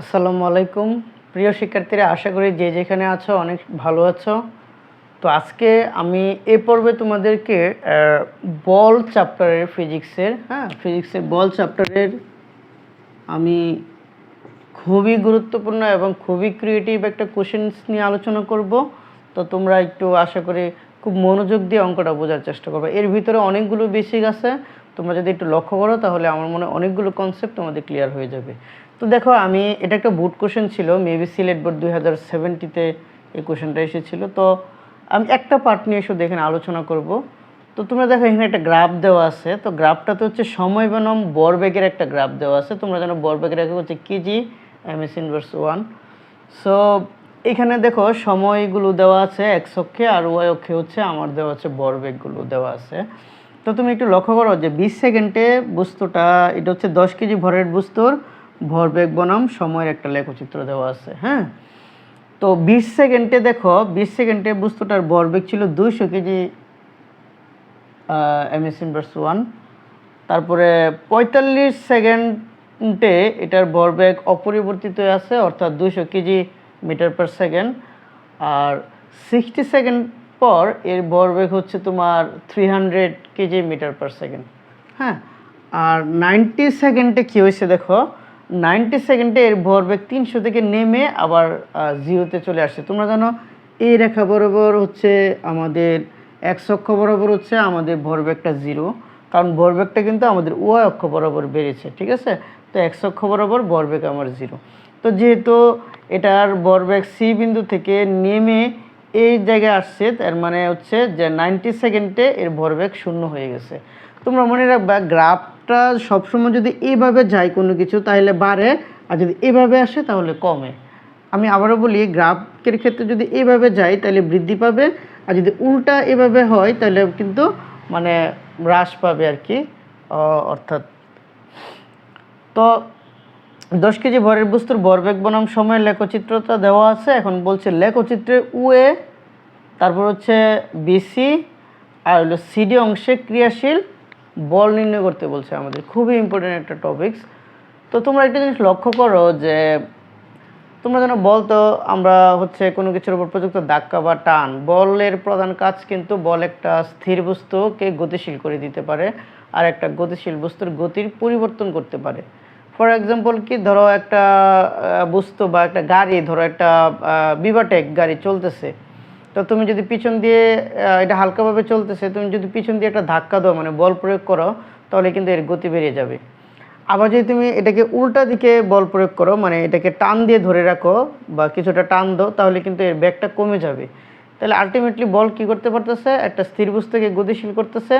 আসসালামু আলাইকুম। প্রিয় শিক্ষার্থীরা, আশা করি যে যেখানে আছো অনেক ভালো আছো। তো আজকে আমি এ পর্বে তোমাদেরকে বল চ্যাপ্টারের ফিজিক্সের হ্যাঁ ফিজিক্সের বল চ্যাপ্টারের আমি খুবই গুরুত্বপূর্ণ এবং খুবই ক্রিয়েটিভ একটা কোশ্চেন্স নিয়ে আলোচনা করব। তো তোমরা একটু আশা করি খুব মনোযোগ দিয়ে অঙ্কটা বোঝার চেষ্টা করবে। এর ভিতরে অনেকগুলো বেসিক আছে। তোমরা যদি একটু লক্ষ্য করো, তাহলে আমার মনে অনেকগুলো কনসেপ্ট তোমাদের ক্লিয়ার হয়ে যাবে। তো দেখো, আমি, এটা একটা বুট কোশ্চেন ছিল মেবি সিলেট বোর্ড দুই হাজার সেভেন্টিতে এই কোশ্চেনটা এসেছিল। তো আমি একটা পার্ট নিয়ে শুধু এখানে আলোচনা করব। তো তোমরা দেখো, এখানে একটা গ্রাফ দেওয়া আছে। তো গ্রাফটাতে হচ্ছে সময় বনাম বরবেগের একটা গ্রাফ দেওয়া আছে। তোমরা জানো, বরবেগের একক হচ্ছে KG M S inverse one so এখানে দেখো, সময়গুলো দেওয়া আছে এক্স অক্ষে, আর ওয়াই অক্ষে হচ্ছে, আমার দেওয়া আছে বরবেগগুলো দেওয়া আছে। তো তুমি একটু লক্ষ্য করো যে বিশ সেকেন্ডে বস্তুটা, এটা হচ্ছে দশ কেজি ভরের বস্তুর ভরবেগ বনাম সময়ের একটা লেখচিত্র দেওয়া আছে হ্যাঁ? তো বিশ সেকেন্ডে দেখো, বিশ সেকেন্ডে বস্তুটার ভরবেগ ছিল দুইশো কেজি এমএস ইনভার্স ওয়ান তারপরে পঁয়তাল্লিশ সেকেন্ডে এটার ভরবেগ অপরিবর্তিত আছে, অর্থাৎ দুইশো কেজি মিটার পার সেকেন্ড আর সিক্সটি সেকেন্ড পর এর ভরবেগ হচ্ছে তোমার three hundred KG metre per second হ্যাঁ? আর নাইনটি সেকেন্ডে কী হয়েছে দেখো? নাইনটি সেকেন্ডে এর ভরবেগ তিনশো থেকে নেমে আবার জিরোতে চলে আসছে। তোমরা জানো, এই রেখা বরাবর হচ্ছে আমাদের এক্স অক্ষ বরাবর হচ্ছে আমাদের ভরবেগটা জিরো কারণ ভরবেগটা কিন্তু আমাদের ওয়াই অক্ষ বরাবর বেড়েছে, ঠিক আছে? তো এক্স অক্ষ বরাবর ভরবেগ আমার জিরো তো যেহেতু এটার ভরবেগ সি বিন্দু থেকে নেমে এই জায়গায় আসছে, তার মানে হচ্ছে যে নাইনটি সেকেন্ডে এর ভরবেগ শূন্য হয়ে গেছে। তোমরা মনে রাখবা, গ্রাফটা সবসময় যদি এইভাবে যায় কোনো কিছু, তাহলে বাড়ে, আর যদি এভাবে আসে, তাহলে কমে। আমি আবারও বলি গ্রাফের ক্ষেত্রে যদি এইভাবে যাই তাহলে বৃদ্ধি পাবে, আর যদি উল্টা এভাবে হয়, তাহলে কিন্তু মানে হ্রাস পাবে আর কি অর্থাৎ। তো দশ কেজি ভরের বস্তুর ভরবেগ বনাম সময়ের লেখচিত্রটা দেওয়া আছে। এখন বলছে লেখচিত্রে উয়ে, তারপর হচ্ছে বিসি, আর হলো সিডি অংশে ক্রিয়াশীল, বল নির্ণয় করতে বলছে আমাদের। খুবই ইম্পর্টেন্ট একটা টপিকস তো তোমরা একটা জিনিস লক্ষ্য করো যে, তোমরা যেন বল তো আমরা হচ্ছে কোনো কিছুর উপর প্রযুক্ত ধাক্কা বা টান, বলের প্রধান কাজ কিন্তু বল একটা স্থির বস্তুকে গতিশীল করে দিতে পারে, আর একটা গতিশীল বস্তুর গতির পরিবর্তন করতে পারে। ফর এক্সাম্পল কি ধরো একটা বস্তু বা একটা গাড়ি, ধরো একটা বিভাটেক গাড়ি চলতেছে। তো তুমি যদি পিছন দিয়ে এটা হালকাভাবে চলতেছে, তুমি যদি পিছন দিয়ে একটা ধাক্কা দাও মানে বল প্রয়োগ করো, তাহলে কিন্তু এর গতি বেরিয়ে যাবে। আবার যদি তুমি এটাকে উল্টা দিকে বল প্রয়োগ করো মানে এটাকে টান দিয়ে ধরে রাখো বা কিছুটা টান দাও, তাহলে কিন্তু এর ব্যাগটা কমে যাবে। তাহলে আলটিমেটলি বল কি করতে পারতেছে? একটা স্থির বস্তুকে গতিশীল করতেছে।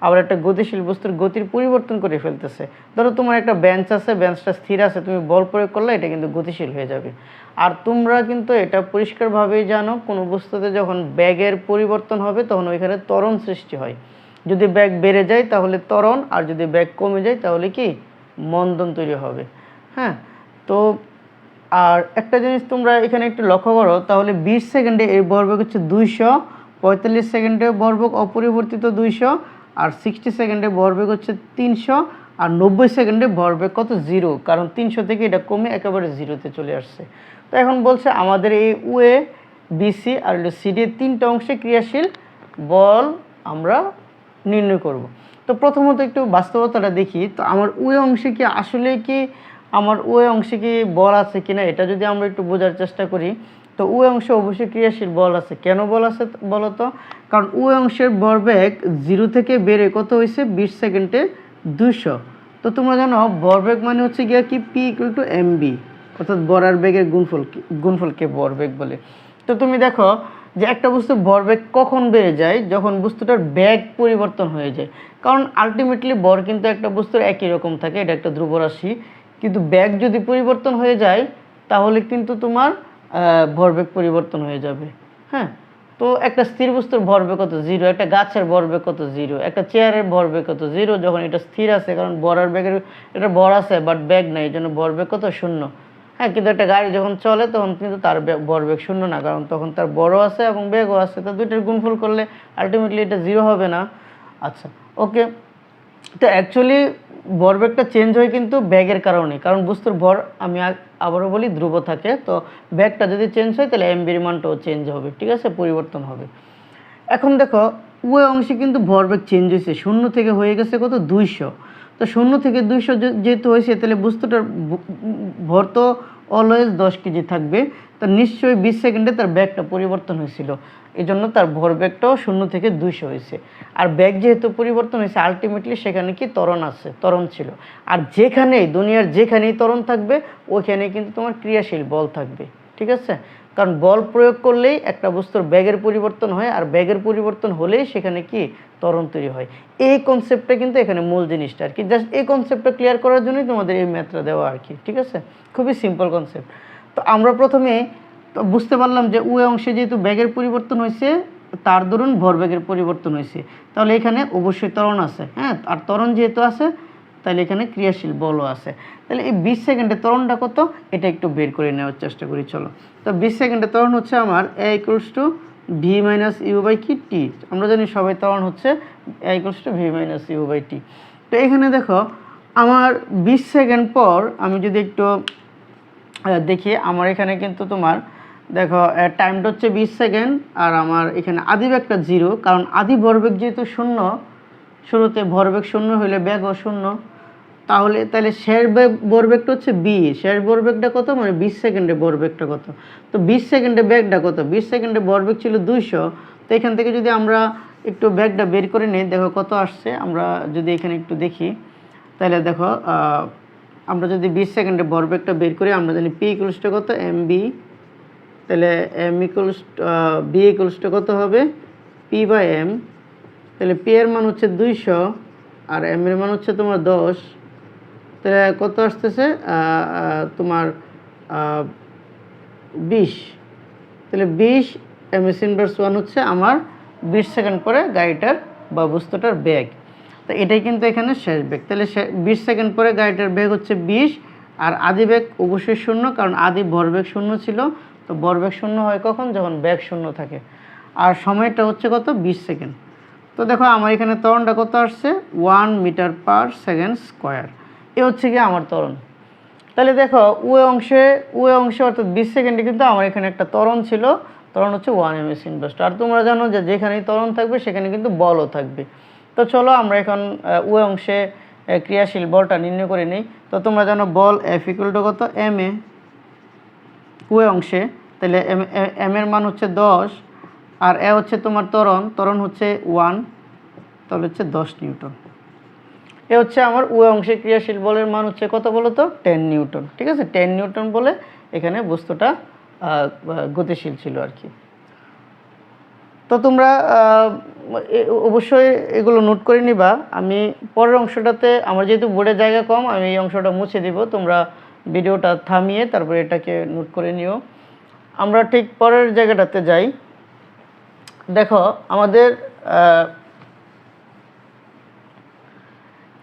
আবার একটা গতিশীল বস্তুর গতির পরিবর্তন করে ফেলতেছে। ধরো তোমার একটা বেঞ্চ আছে বেঞ্চটা স্থির আছে, তুমি বল প্রয়োগ করলে এটা কিন্তু গতিশীল হয়ে যাবে। আর তোমরা কিন্তু এটা পরিষ্কারভাবেই জানো, কোনো বস্তুতে যখন ব্যাগের পরিবর্তন হবে, তখন ওইখানে ত্বরণ সৃষ্টি হয়। যদি ব্যাগ বেড়ে যায়, তাহলে ত্বরণ, আর যদি ব্যাগ কমে যায়, তাহলে কি? মন্দন তৈরি হবে। হ্যাঁ? তো, আর একটা জিনিস তোমরা এখানে একটু লক্ষ্য করো, তাহলে বিশ সেকেন্ডে এই ভরবেগ হচ্ছে দুইশো, পঁয়তাল্লিশ সেকেন্ডে ভরবেগ অপরিবর্তিত দুইশো আর সিক্সটি সেকেন্ডে ভরবেগ হচ্ছে তিনশো আর নব্বই সেকেন্ডে ভরবেগ কত? জিরো কারণ তিনশো থেকে এটা কমে একেবারে জিরোতে চলে আসছে। তো এখন বলছে আমাদের এই ওয়ে বিসি আর হলো সিডি তিনটা অংশে ক্রিয়াশীল বল আমরা নির্ণয় করব। তো প্রথমত একটু বাস্তবতাটা দেখি। তো আমার ওই অংশে কি আসলে কি, আমার ওই অংশে কি বল আছে কিনা, এটা যদি আমরা একটু বোঝার চেষ্টা করি তো ওই অংশে অবশ্যই ক্রিয়াশীল বল আছে। কেন বল আছে বলো তো কারণ ওই অংশের ভরবেগ জিরো থেকে বেড়ে কত হয়েছে? বিশ সেকেন্ডে দুশো তো তোমরা জানো, ভরবেগ মানে হচ্ছে গিয়া কি? P equal to M B অর্থাৎ বরার বেগের গুণফল গুণফলকে ভরবেগ বলে। তো তুমি দেখো যে একটা বস্তুর ভরবেগ কখন বেড়ে যায়? যখন বস্তুটার ব্যাগ পরিবর্তন হয়ে যায়। কারণ আলটিমেটলি ভর কিন্তু একটা বস্তুর একই রকম থাকে, এটা একটা ধ্রুব রাশি কিন্তু ব্যাগ যদি পরিবর্তন হয়ে যায়, তাহলে কিন্তু তোমার ভরবেগ পরিবর্তন হয়ে যাবে। হ্যাঁ? তো একটা স্থির বস্তুর ভরবেগ কত? জিরো একটা গাছের ভরবেগ কত? জিরো একটা চেয়ারের ভরবেগ কত? জিরো যখন এটা স্থির আছে, কারণ বরার ব্যাগের এটা ভর আছে বাট ব্যাগ নাই, এই জন্য ভরবেগ কত? শূন্য। হ্যাঁ কিন্তু একটা গাড়ি যখন চলে, তখন কিন্তু তার ভরবেগ শূন্য না, কারণ তখন তার বড় আছে এবং বেগও আছে। তো দুইটার গুণফল করলে আলটিমেটলি এটা জিরো হবে না। আচ্ছা ওকে তো অ্যাকচুয়ালি ভরবেগটা চেঞ্জ হয় কিন্তু ব্যাগের কারণে। কারণ বস্তুর ভর, আমি আবারও বলি, ধ্রুব থাকে। তো ব্যাগটা যদি চেঞ্জ হয়, তাহলে এমবির মানটাও চেঞ্জ হবে। ঠিক আছে? পরিবর্তন হবে। এখন দেখো উভয় অংশে কিন্তু ভরবেগ চেঞ্জ হয়েছে। শূন্য থেকে হয়ে গেছে কত? দুইশো। তো শূন্য থেকে দুইশো যেহেতু হয়েছে, তাহলে বস্তুটার ভর তো অলওয়েজ দশ কেজি থাকবে। তো নিশ্চয়ই বিশ সেকেন্ডে তার ব্যাগটা পরিবর্তন হয়েছিল। এই জন্য তার ভরবেগটাও শূন্য থেকে দুইশো হয়েছে। আর ব্যাগ যেহেতু পরিবর্তন হয়েছে আলটিমেটলি সেখানে কি তরণ আছে? তরণ ছিল। আর যেখানেই, দুনিয়ার যেখানেই তরণ থাকবে ওইখানে কিন্তু তোমার ক্রিয়াশীল বল থাকবে। ঠিক আছে? কারণ বল প্রয়োগ করলেই একটা বস্তুর ব্যাগের পরিবর্তন হয়, আর ব্যাগের পরিবর্তন হলেই সেখানে কি তরণ তৈরি হয়। এই কনসেপ্টটা কিন্তু এখানে মূল জিনিসটা আর কি। জাস্ট এই কনসেপ্টটা ক্লিয়ার করার জন্যই তোমাদের এই ম্যাথটা দেওয়া আর কি। ঠিক আছে? খুবই সিম্পল কনসেপ্ট তো আমরা প্রথমে তো বুঝতে পারলাম যে উভয় অংশে যেহেতু ব্যাগের পরিবর্তন হয়েছে, তার দরুন ভরবেগের পরিবর্তন হয়েছে। তাহলে এখানে অবশ্যই ত্বরণ আছে হ্যাঁ? আর ত্বরণ যেহেতু আছে, তাহলে এখানে ক্রিয়াশীল বলও আছে। তাহলে এই বিশ সেকেন্ডে ত্বরণটা কত? এটা একটু বের করে নেওয়ার চেষ্টা করি, চলো। তো বিশ সেকেন্ডে ত্বরণ হচ্ছে আমার A equals to V minus U by কি টি আমরা জানি সবাই ত্বরণ হচ্ছে A equals to V minus U by T তো এখানে দেখো, আমার বিশ সেকেন্ড পর আমি যদি একটু দেখি, আমার এখানে কিন্তু তোমার দেখো টাইমটা হচ্ছে বিশ সেকেন্ড আর আমার এখানে আদি ব্যাগটা জিরো কারণ আদি ভরবেগ যেহেতু শূন্য, শুরুতে ভরবেগ শূন্য হলে ব্যাগও শূন্য। তাহলে তাহলে বেগ ভরবেগটা হচ্ছে বি শেষ ভরবেগটা কত? মানে বিশ সেকেন্ডে ভরবেগটা কত? তো বিশ সেকেন্ডে ব্যাগটা কত? বিশ সেকেন্ডে ভরবেগ ছিল দুইশো। তো এখান থেকে যদি আমরা একটু ব্যাগটা বের করে নিই, দেখো কত আসছে? আমরা যদি এখানে একটু দেখি, তাহলে দেখো আমরা যদি বিশ সেকেন্ডে ভরবেগটা বের করি, আমরা জানি পি ইকুয়ালসটা কত? এম বি তাহলে এম ইকুয়ালস বি ইকুয়ালসটা কত হবে? পি বাই এম তাহলে পি এর মান হচ্ছে দুইশো, আর এম এর মান হচ্ছে তোমার দশ। তাহলে, কত আসতেছে? তোমার বিশ। তাহলে, বিশ এম এস ইনভার্স ওয়ান হচ্ছে আমার বিশ সেকেন্ড পরে গাড়িটার বা বস্তুটার ব্যাগ তো এটাই কিন্তু এখানে শেষ ব্যাগ তাহলে বিশ সেকেন্ড পরে গাড়িটার ব্যাগ হচ্ছে বিশ, আর আদি ব্যাগ অবশ্যই শূন্য, কারণ আদি ভরবেগ শূন্য ছিল। তো ভরবেগ শূন্য হয় কখন? যখন ব্যাগ শূন্য থাকে। আর সময়টা হচ্ছে কত? বিশ সেকেন্ড। তো দেখো, আমার এখানে তরণটা কত আসছে? One metre per second square. A হচ্ছে কি আমার তরণ তাহলে দেখো উয়ে অংশে উয়ে অংশে অর্থাৎ বিশ সেকেন্ডে কিন্তু আমার এখানে একটা তরণ ছিল। তরণ হচ্ছে ওয়ান এম এস ইনভেস্ট আর তোমরা জানো যে যেখানেই তরণ থাকবে, সেখানে কিন্তু বলও থাকবে। তো চলো, আমরা এখন উয়ে অংশে ক্রিয়াশীল বলটা নির্ণয় করে নিই। তো তোমরা জানো বল এফ কত? এম এ উয়ে অংশে তাহলে এম এর মান হচ্ছে দশ, আর এ হচ্ছে তোমার ত্বরণ ত্বরণ হচ্ছে ওয়ান, তাহলে হচ্ছে দশ নিউটন। এ হচ্ছে আমার উভয় অংশে ক্রিয়াশীল বলের মান হচ্ছে কত বলো তো? টেন নিউটন, ঠিক আছে? টেন নিউটন বলে এখানে বস্তুটা গতিশীল ছিল আর কি। তো তোমরা অবশ্যই এগুলো নোট করে নিবা। আমি পরের অংশটাতে, আমার যেহেতু বোর্ডের জায়গা কম, আমি এই অংশটা মুছে দিব। তোমরা ভিডিওটা থামিয়ে তারপরে এটাকে নোট করে নিও। আমরা ঠিক পরের জায়গাটাতে যাই। দেখো, আমাদের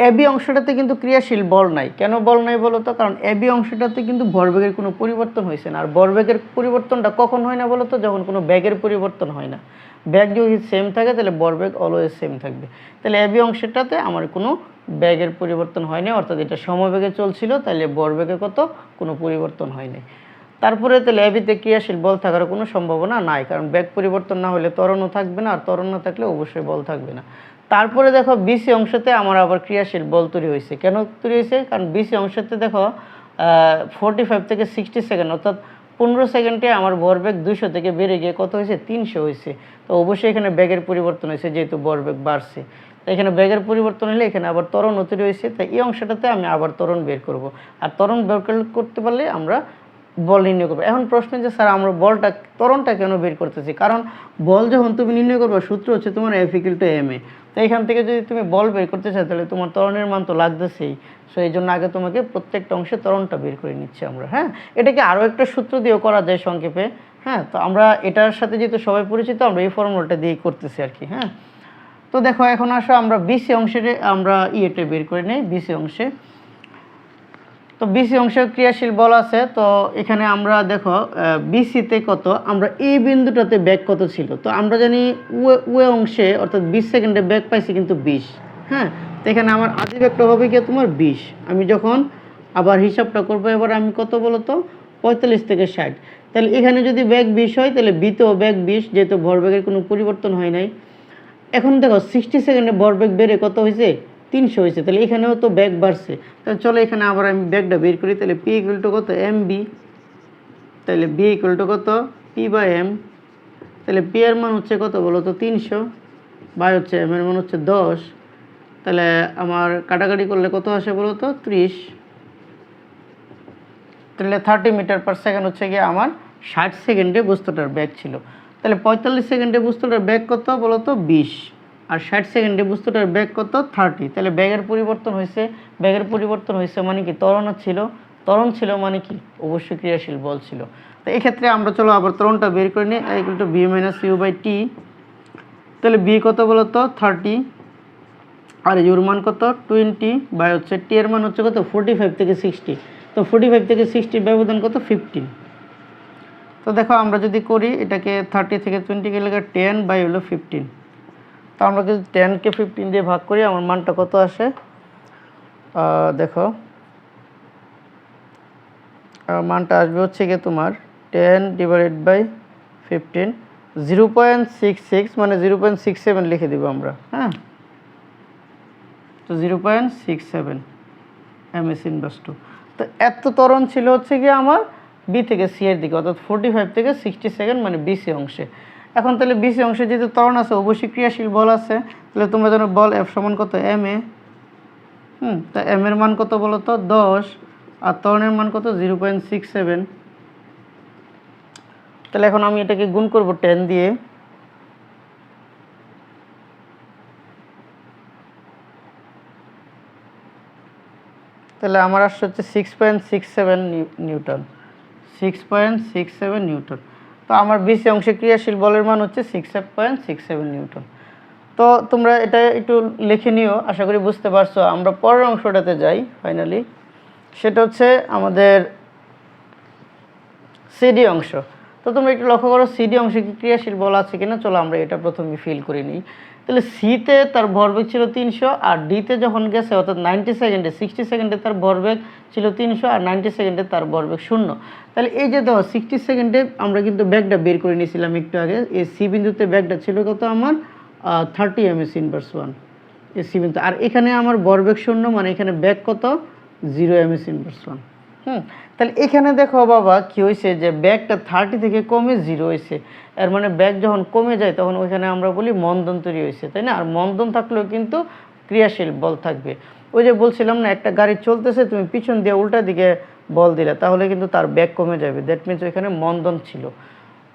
এবি অংশটাতে কিন্তু ক্রিয়াশীল বল নাই। কেন বল নাই বলো তো? কারণ এবি অংশটাতে কিন্তু ভরবেগের কোনো পরিবর্তন হয়েছে না। আর ভরবেগের পরিবর্তনটা কখন হয় না বলো তো? যখন কোনো ব্যাগের পরিবর্তন হয় না। ব্যাগ যদি সেম থাকে, তাহলে ভরবেগ অলওয়েজ সেম থাকবে। তাহলে এবি অংশটাতে আমার কোনো ব্যাগের পরিবর্তন হয়নি, অর্থাৎ এটা সমবেগে চলছিল, তাহলে ভরবেগে কত? কোনো পরিবর্তন হয়নি। তারপরে তাহলে এবিতে ক্রিয়াশীল বল থাকার কোনো সম্ভাবনা নাই, কারণ ব্যাগ পরিবর্তন না হলে ত্বরণও থাকবে না, আর ত্বরণ না থাকলে অবশ্যই বল থাকবে না। তারপরে দেখো বিসি অংশতে আমার আবার ক্রিয়াশীল বল তৈরি হয়েছে। কেন তৈরি হয়েছে? কারণ বিসি অংশতে দেখো ফোরটি ফাইভ থেকে সিক্সটি সেকেন্ড অর্থাৎ পনেরো সেকেন্ডে আমার বর ভরবেগ দুইশো থেকে বেড়ে গিয়ে কত হয়েছে? তিনশো হয়েছে। তো অবশ্যই এখানে ব্যাগের পরিবর্তন হয়েছে, যেহেতু বর ভরবেগ বাড়ছে। তো এখানে ব্যাগের পরিবর্তন হলে এখানে আবার তরণ তৈরি হয়েছে। তাই এই অংশটাতে আমি আবার তরণ বের করব। আর ত্বরণ বের করতে পারলে আমরা বল নির্ণয় করবে। এখন প্রশ্ন যে, স্যার, আমরা বলটা, ত্বরণটা কেন বের করতেছি? কারণ বল যখন তুমি নির্ণয় করবে, সূত্র হচ্ছে তোমার F equal to M A তো এখান থেকে যদি তুমি বল বের করতে চাও, তাহলে তোমার ত্বরণের মান তো লাগতেছেই। সো এই জন্য আগে তোমাকে প্রত্যেকটা অংশে তরণটা বের করে নিচ্ছি আমরা হ্যাঁ? এটাকে আরও একটা সূত্র দিয়েও করা যায় সংক্ষেপে হ্যাঁ? তো আমরা এটার সাথে যেহেতু সবাই পরিচিত, আমরা এই ফর্মুলাটা দিয়েই করতেছি আর কি হ্যাঁ? তো দেখো, এখন আসো, আমরা বিসি অংশে আমরা ইয়েটা বের করে নিই বিসি অংশে তো বিসি অংশে ক্রিয়াশীল বল আছে, তো এখানে আমরা দেখো বিসিতে কত, আমরা এই বিন্দুটাতে ব্যাগ কত ছিল? তো আমরা জানি উয়ে অংশে, অর্থাৎ বিশ সেকেন্ডে ব্যাগ পাইছি কিন্তু বিশ হ্যাঁ? তো এখানে আমার আদি ব্যাগটা হবে কি তোমার বিশ। আমি যখন আবার হিসাবটা করব, এবার আমি কত বলো তো? পঁয়তাল্লিশ থেকে ষাট। তাহলে এখানে যদি ব্যাগ বিশ হয়, তাহলে বিতেও ব্যাগ বিশ, যেহেতু ভরবেগের কোনো পরিবর্তন হয় নাই। এখন দেখো সিক্সটি সেকেন্ডে ভরবেগ বেড়ে কত হয়েছে? তিনশো হয়েছে, তাহলে এখানেও তো ব্যাগ বাড়ছে। তাহলে চলো এখানে আবার আমি ব্যাগটা বের করি, তাহলে পি ইকুয়াল টু কত? এম বি তাহলে বি ইকুয়াল টু কত? পি বাই এম তাহলে পি এর মান হচ্ছে কত বলো তো? তিনশো। বাই হচ্ছে এম এর মান হচ্ছে দশ। তাহলে আমার কাটাকাটি করলে কত আসে বলো তো? ত্রিশ। তাহলে থার্টি মিটার পার সেকেন্ড হচ্ছে গিয়ে আমার ষাট সেকেন্ডে বস্তুটার ব্যাগ ছিল। তাহলে পঁয়তাল্লিশ সেকেন্ডে বস্তুটার ব্যাগ কত বলো তো? বিশ। আর ষাট সেকেন্ডে বস্তুটার ব্যাগ কত? থার্টি তাহলে ব্যাগের পরিবর্তন হয়েছে ব্যাগের পরিবর্তন হয়েছে মানে কি ত্বরণ ছিল? ত্বরণ ছিল মানে কি? অবশ্যই ক্রিয়াশীল বল ছিল। তো এক্ষেত্রে আমরা চলো আবার ত্বরণটা বের করে নিই equal to B minus U by T তাহলে বি কত বলতো? থার্টি আর ইউর মান কত? টোয়েন্টি বাই হচ্ছে টি এর মান হচ্ছে কত? ফোর্টি ফাইভ থেকে সিক্সটি তো ফোর্টি ফাইভ থেকে সিক্সটির ব্যবধান কত? ফিফটিন তো দেখো আমরা যদি করি, এটাকে থার্টি থেকে টোয়েন্টি গেলে টেন বাই হলো ফিফটিন তো আমরা যদি টেনকে ফিফটিন দিয়ে ভাগ করি, আমার মানটা কত আসে? দেখো। মানটা আসবে হচ্ছে গিয়ে তোমার ten divided by fifteen zero point six six মানে জিরো পয়েন্ট সিক্স সেভেন লিখে দেবো আমরা হ্যাঁ? তো zero point six seven M S inverse two তো এত ত্বরণ ছিল হচ্ছে গিয়ে আমার বি থেকে সি এর দিকে, অর্থাৎ ফোর্টি ফাইভ থেকে সিক্সটি সেকেন্ড মানে বিসি অংশে। এখন তাহলে বিসি অংশে যেহেতু ত্বরণ আছে, অবশ্যই ক্রিয়াশীল বল আছে, তাহলে তোমরা জানো বল এফ সমান কত এম এ হুম, তা এম এর মান কত বলো তো? দশ, আর ত্বরণের মান কত? Zero point six seven. তাহলে এখন আমি এটাকে গুণ করব টেন দিয়ে। তাহলে আমার আসছে হচ্ছে six point six seven newton six point six seven newton তো আমার বিশ অংশে ক্রিয়াশীল বলের মান হচ্ছে six point six seven newton. তো তোমরা এটা একটু লিখে নিও, আশা করি বুঝতে পারছ। আমরা পরের অংশটাতে যাই ফাইনালি সেটা হচ্ছে আমাদের সিডি অংশ। তো তোমরা একটু লক্ষ্য করো সিডি অংশে কি ক্রিয়াশীল বল আছে কিনা? চলো আমরা এটা প্রথমে ফিল করে নিই। তাহলে সিতে তার ভরবেগ ছিল তিনশো আর ডিতে যখন গেছে, অর্থাৎ নাইনটি সেকেন্ডে সিক্সটি সেকেন্ডে তার ভরবেগ ছিল তিনশো আর নাইনটি সেকেন্ডে তার ভরবেগ শূন্য। তাহলে এই যে দেখো সিক্সটি সেকেন্ডে আমরা কিন্তু ব্যাগটা বের করে নিয়েছিলাম একটু আগে। এই সি বিন্দুতে ব্যাগটা ছিল কত আমার? Thirty M S inverse one এই সি বিন্দু আর এখানে আমার ভরবেগ শূন্য মানে এখানে ব্যাগ কত? Zero M S inverse one হুম, তাহলে এখানে দেখো বাবা কি হয়েছে যে ব্যাগটা থার্টি থেকে কমে জিরো হয়েছে। এর মানে ব্যাগ যখন কমে যায় তখন ওইখানে আমরা বলি মন্দন তৈরি হয়েছে, তাই না? আর মন্দন থাকলেও কিন্তু ক্রিয়াশীল বল থাকবে। ওই যে বলছিলাম না, একটা গাড়ি চলতেছে, তুমি পিছন দিয়ে উল্টা দিকে বল দিলে, তাহলে কিন্তু তার ব্যাগ কমে যাবে। দ্যাট মিনস ওইখানে মন্দন ছিল।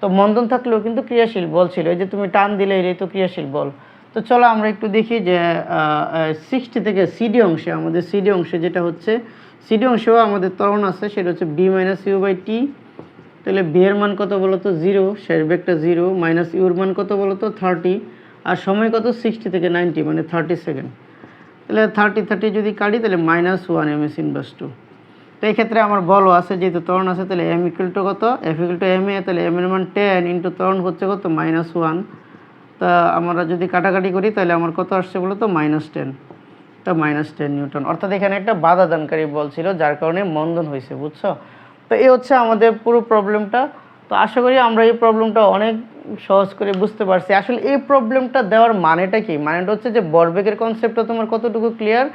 তো মন্দন থাকলেও কিন্তু ক্রিয়াশীল বল ছিল। এই যে তুমি টান দিলে, এটাই তো ক্রিয়াশীল বল। তো চলো আমরা একটু দেখি যে সিক্সটি থেকে সিডি অংশে, আমাদের সিডি অংশে যেটা হচ্ছে সিডি অংশেও আমাদের ত্বরণ আছে, সেটা হচ্ছে B minus U by T তাহলে বি এর মান কত বলো তো? জিরো শেষ বেগটা জিরো মাইনাস ইউর মান কত বলো তো? থার্টি আর সময় কত? সিক্সটি থেকে নাইনটি মানে থার্টি সেকেন্ড তাহলে থার্টি থার্টি যদি কাটি, তাহলে minus one M S inverse two তো এই ক্ষেত্রে আমার বলও আছে, যেহেতু ত্বরণ আছে, তাহলে এম ইকুয়াল টু কত? F equal to M A তাহলে এম এর মান টেন ইন্টু ত্বরণ হচ্ছে কত? মাইনাস ওয়ান তা আমরা যদি কাটাকাটি করি, তাহলে আমার কত আসছে বলো তো? মাইনাস টেন তা মাইনাস টেন নিউটন অর্থাৎ এখানে একটা বাধা দানকারী বল ছিল, যার কারণে মন্দন হয়েছে, বুঝছ? তো এই হচ্ছে আমাদের পুরো প্রবলেমটা তো আশা করি আমরা এই প্রবলেমটা অনেক সহজ করে বুঝতে পারছি। আসলে এই প্রবলেমটা দেওয়ার মানেটা কি? মানেটা হচ্ছে যে বরবেগের কনসেপ্টটা তোমার কতটুকু ক্লিয়ার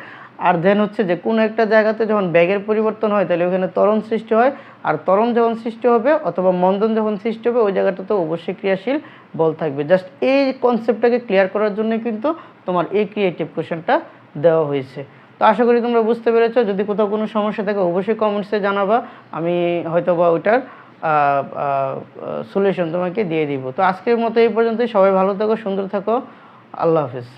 আর দেন হচ্ছে যে কোনো একটা জায়গাতে যখন ব্যাগের পরিবর্তন হয়, তাহলে ওখানে তরণ সৃষ্টি হয়। আর তরণ যখন সৃষ্টি হবে অথবা মন্দন যখন সৃষ্টি হবে, ওই জায়গাটাতে অবশ্যই ক্রিয়াশীল বল থাকবে। জাস্ট এই কনসেপ্টটাকে ক্লিয়ার করার জন্য কিন্তু তোমার এই ক্রিয়েটিভ কোশ্চেনটা দেওয়া হয়েছে। তো আশা করি তোমরা বুঝতে পেরেছ, যদি কোথাও কোনো সমস্যা থাকে অবশ্যই কমেন্টসে জানাবা, আমি হয়তো বা ওইটার সলিউশন তোমাকে দিয়ে দিব। তো আজকের মতো এই পর্যন্তই, সবাই ভালো থাকো, সুন্দর থাকো, আল্লাহ হাফিজ।